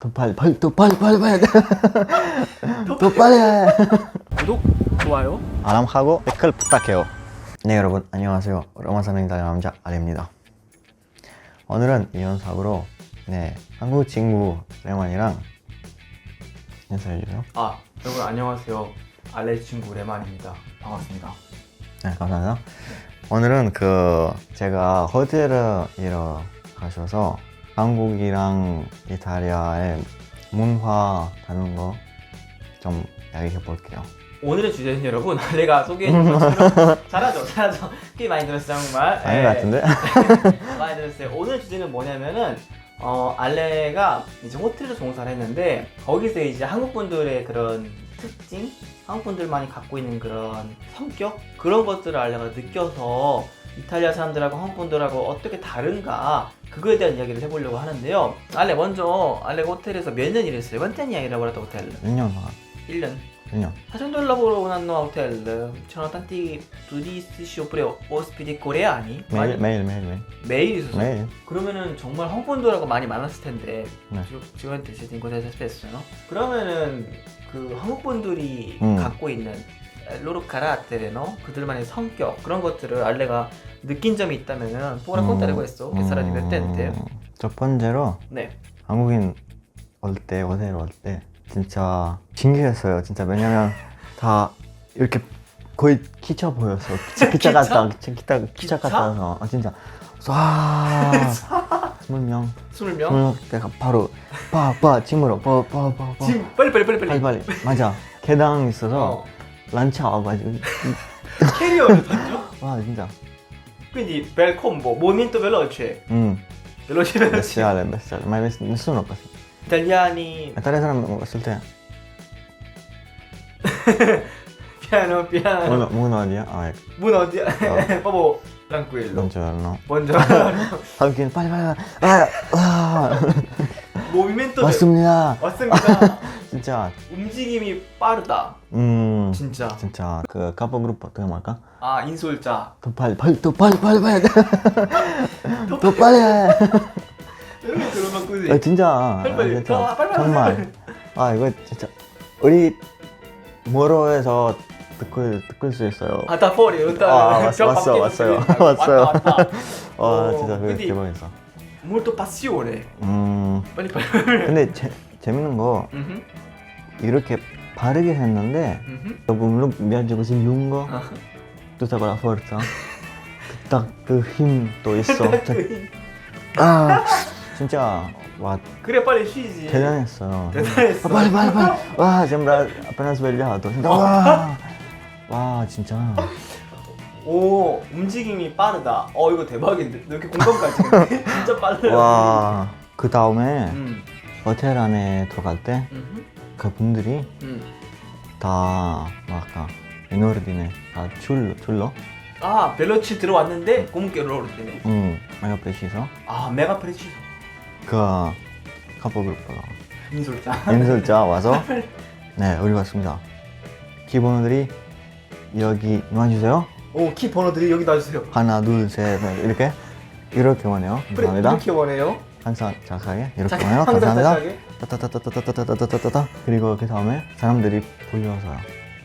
더 빨리 빨리 더 빨리 빨리 빨리 더 빨리 해. 구독, 좋아요. 알람하고 댓글 부탁해요. 네 여러분 안녕하세요. 로마 사는 이탈리아 남자 알입니다. 오늘은 이연삭으로 네 한국 친구 레만이랑 인사해 주세요. 아, 여러분 안녕하세요. 알레 친구 레만입니다. 반갑습니다. 네 감사합니다. 오늘은 그 제가 호텔을 일어 가셔서 한국이랑 이탈리아의 문화 다른 거좀 이야기해 볼게요. 오늘의 주제는 여러분 알레가 소개해 준 것처럼 잘하죠, 잘하죠. 꽤 많이 들었어요 정말. 아닌 예, 것 같은데? 많이 들었어요. 오늘 주제는 뭐냐면은 어, 알레가 이제 호텔에서 종사를 했는데 거기서 이제 한국 분들의 그런 특징, 한국 분들만이 갖고 있는 그런 성격 그런 것들을 알레가 느껴서 이탈리아 사람들하고 한국 분들하고 어떻게 다른가 그거에 대한 이야기를 해보려고 하는데요. 알레 먼저 알레가 호텔에서 몇 년 일했어요? lavorato a hotel? 1년 동안 1년. 1년 Facendo il lavoro un anno a hotel, c'erano tanti turistici oppure ospiti coreani? 매일 매일 매일 매일 매일 있었어요? 매일 그러면은 정말 한국분들하고 많이 만났을 텐데 네. 지금 contatto spesso, no? 그러면은 그 한국 분들이 음. 갖고 있는 로로 카라테레, no? 그들만의 성격 그런 것들을 알레가 느낀 점이 있다면은 può raccontare questo? Che sarà divertente? 음, 첫 번째로 네. 한국인 올때 호텔 올때 진짜 신기했어요 진짜 왜냐면 다 이렇게 거의 기차 보였어 기차, 기차? 같다 기차, 기차, 기차? 같아서 아 진짜 와 스물 명 20명? 스물 명 내가 바로 빠빠 짐으로 빠빠빠 지금 빨리 빨리 빨리 빨리 빨리. 빨리 맞아 계단 있어서 어. 란치 와가지고 캐리어를 봤죠? 와 진짜 Quindi bel combo, movimento veloce. 음 Veloce veloce. bestiale bestiale ma ness- nessuno così Italiani a Italia saranno sul te piano piano. uno, uno lì ah ecco Buono, oddio. proprio tranquillo. buongiorno Buongiorno. Falcon 빨리 빨리 빨리 아, 아. Movimento 왔습니다 왔습니다. 진짜 움직임이 빠르다. 음 진짜. 진짜 그 카포 그룹 어떻게 말까? 아 인솔자. 더 빨리 빨리 더 빨리 빨리 빨리 더 빨리 해 이렇게 들으면 그지. 아, 진짜 빨리 빨리. 진짜 더 빨리 빨리 정말 아 이거 진짜 우리 모로에서 듣고 듣을 수 있어요 아다 포리 일단. 아, 왔어, 왔어, 왔어요. 왔어요. 왔다 어, 진짜 근데- 대박이었어 molto passione. 음 빨리 빨리. 근데 재, 재밌는 거 Mhm, 이렇게 바르게 했는데 mhm. dopo un viaggio così lungo 아. tutta quella forza 딱그 힘 또 있어 아 진짜 와 그래 빨리 쉬지. 대단했어요 대단했어. 아, 빨리 빨리 빨리 와 sembra appena svegliato 진짜 와, 와 진짜 오 움직임이 빠르다. 어 이거 대박인데. 너 이렇게 공감까지. 했네. 진짜 빨라요. 와그 다음에 음. 호텔 안에 들어갈 때 mhm, 그분들이 음. 다 in ordine 다 줄, 줄로 아 벨로치 들어왔는데 고문께 올라올 때네. 응 mega preciso 아 메가 프레치. 그 카포 그룹가 인솔자. 인솔자 와서 네 우리 왔습니다 기본들이 여기 놔주세요 오 키 번호들이 여기 놔주세요. 하나 둘셋 이렇게 이렇게만 해요 그래 감사합니다 이렇게 원해요. 항상 착하게 이렇게 착- 해요 항상 감사합니다 착하게. 따따따따따따따따따따 그리고 그 다음에 사람들이 불러서요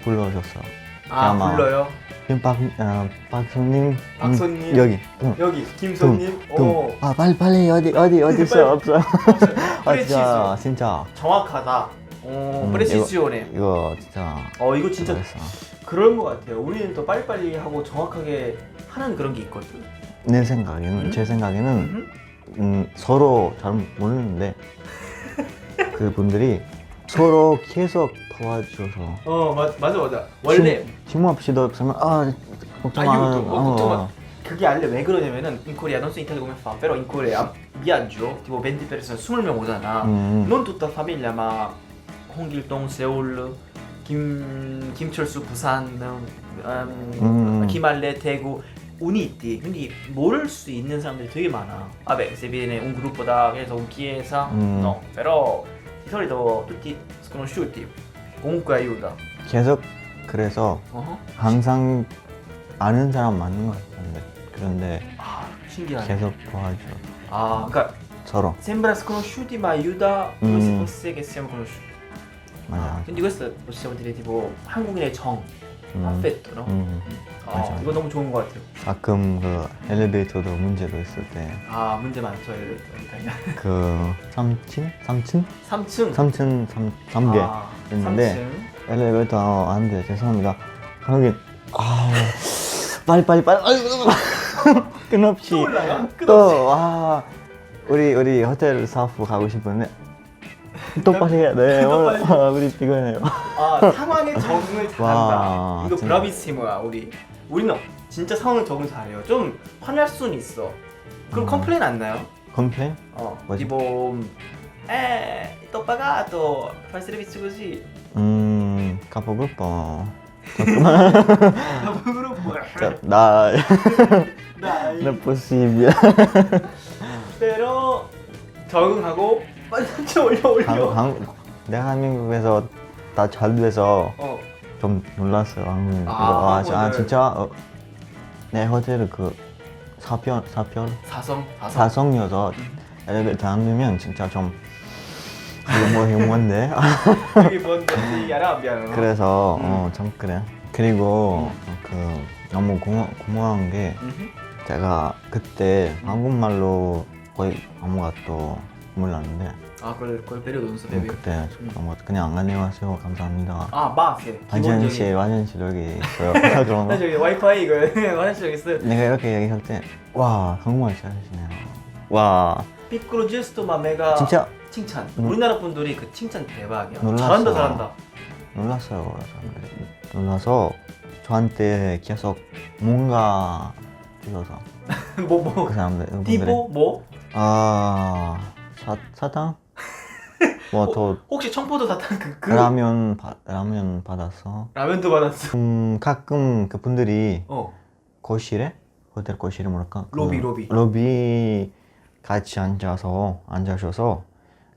불러줬어요 아 아마. 불러요. 지금 박, 어, 박손님 박손님. 음, 여기 응. 여기 김손님. 오. 아 빨리 빨리 어디 어디 어디 있어요 없어요 아. 진짜 진짜 정확하다. 오 음, 프레시시오네. 이거 진짜 어 이거 진짜 잘했어 그런 것 같아요. 우리는 또 빨리빨리 하고 정확하게 하는 그런 게 있거든. 내 생각에는 음? 제 생각에는 음? 음, 서로 잘 모르는데 그분들이 서로 계속 도와줘서 어 맞, 맞아 맞아. 원래 팀 없이도 없으면 아 걱정 아, 마 이거 또, 어, 걱정 마. 어. 그게 알래 왜 그러냐면은 Korea non so in Italia come fa però in Korea viaggio tipo 20 persone 20명 오잖아 음, non tutta famiglia ma 홍길동 세울 김 김철수 부산 음, 음. 김할래 대구 uniti quindi 모를 수 있는 사람들이 되게 많아 un gruppo da che ne so un chiesa 음. no però di solito tutti sconosciuti comunque aiuta 계속 그래서 어허. 항상 아는 사람 많은 것 같은데 그런데 아 신기하네 계속 도와줘 아 그러니까 Sembra sconosciuti ma aiuta come se fosse che siamo conosciuti. 맞아. Quindi questo possiamo dire tipo 한국인의 정, 음, affetto, no? 음. 아, 맞아. 이거 너무 좋은 것 같아요. 가끔 그 엘리베이터도 문제로 있을 아 문제 많죠 엘리베이터. 때 그 3층? 3층? 3층. 3층 3, 3개 아, 있는데 엘리베이터 안 돼. 죄송합니다. 한국인 아 빨리 빨리 빨리 끊없이 또 올라가? 끝없이. 또아 우리 우리 호텔 스타프 가고 싶은데 돼. 또 오늘 빨리. 아, 우리 피곤해요. 아 상황에 적응을 잘한다. 와, 이거 진짜. 브라비스모야 우리. 우리는 진짜 상황에 적응 잘해요. 좀 화날 수는 있어. 그럼 음. 컴플레인 안 나요? 컴플레인? 어, 뭐지? tipo eh sto pagato fai servizio così 음 capogruppo gruppo 자, 나 dai non è possibile però 적응하고 빨리 삼촌 올려 올려. 한국, 한국 내가 한국에서 다잘 돼서 어. 좀 놀랐어요 한국. 아, 아, 아, 한국을. 진짜 어, 내 호텔 그 사별 사별 사성? 사성? 사성여서 엘리베이터 안 되면 진짜 좀 이거 뭔데? 이게 뭔데? 얘기하라 미안해. 그래서 음. 어좀 그래. 그리고 그 너무 고마, 고마운 게 음흠. 제가 그때 한국말로 거의 아무것도 몰랐는데. 아 그걸 그걸 배려 논수 음, 배비 그때 아무 그냥 안녕하세요. 감사합니다. 아 마세 화장실 화장실 여기 있어요. 그런 거. 저기 와이파이 이거 화장실 여기 있어요. 내가 이렇게 얘기할 때 와 한국말 잘하시네요. 와. 피크로 제스토 마 메가 진짜? 칭찬. 음. 우리나라 분들이 그 칭찬 대박이야. 놀랐어. 잘한다 잘한다. 놀랐어요 사람들이. 놀라서 저한테 계속 뭔가 주셔서. 뭐 뭐? 그 사람들 분들이. 디보 뭐? 아 사, 사탕? 뭐더 혹시 청포도 사탕 그, 그? 라면 바, 라면 받았어 라면도 받았어? 음 가끔 그 분들이 어. 거실에? 호텔 거실에 뭐랄까? 그 로비, 로비. 로비 같이 앉아서 앉으셔서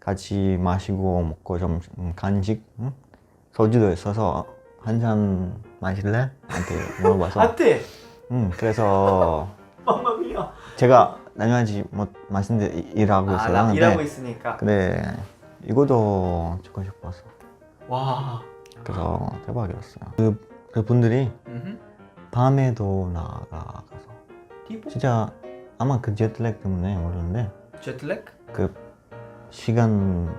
같이 마시고 먹고 좀 음, 간식 응? 소주도 있어서 한 잔 마실래? 한테 물어봐서. 아떼 음 그래서 맘마미야. 제가 나중에 뭐 맛있는데 이- 일하고 아 있어요. 나 일하고 있으니까. 근데 이거도 찍고 싶었어 와. 그래서 대박이었어요. 그, 그 분들이 음흠. 밤에도 나가서. 디보 진짜 아마 그 제트렉 때문에 모르는데 제틀렉 그 시간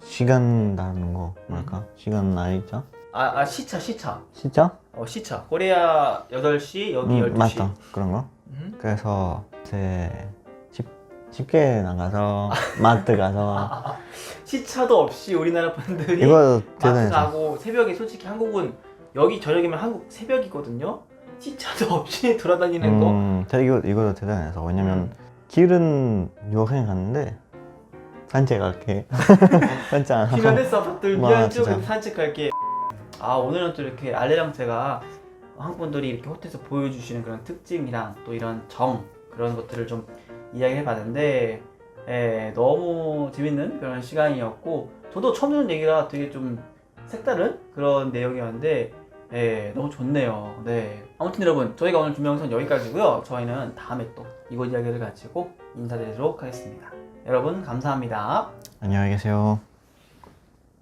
시간 다른 거 뭐랄까? 시간 날짜 아, 아 시차 시차. 진짜 어 시차. 코리아 8시 여기 음, 12시. 맞다. 그런 거? 음. 그래서 제 집, 집게 나가서 마트 가서. 시차도 없이 우리나라 분들이 이거 마트 대단해서 가고 새벽에 솔직히 한국은 여기 저녁이면 한국 새벽이거든요? 시차도 없이 돌아다니는 거? 음, 대- 이거 이거도 대단해서. 왜냐면 음. 길은 여행 갔는데 산책할게. 산책 피면에스 아파트 와, 미안 쪽에 진짜. 산책할게. 아 오늘은 또 이렇게 알레랑 제가 한국분들이 이렇게 호텔에서 보여주시는 그런 특징이랑 또 이런 정 그런 것들을 좀 이야기해 봤는데 예, 너무 재밌는 그런 시간이었고 저도 처음 듣는 얘기라 되게 좀 색다른 그런 내용이었는데 예, 너무 좋네요. 네. 아무튼 여러분, 저희가 오늘 준비한 영상 여기까지고요. 저희는 다음에 또 이곳 이야기를 가지고 인사드리도록 하겠습니다. 여러분, 감사합니다. 안녕히 계세요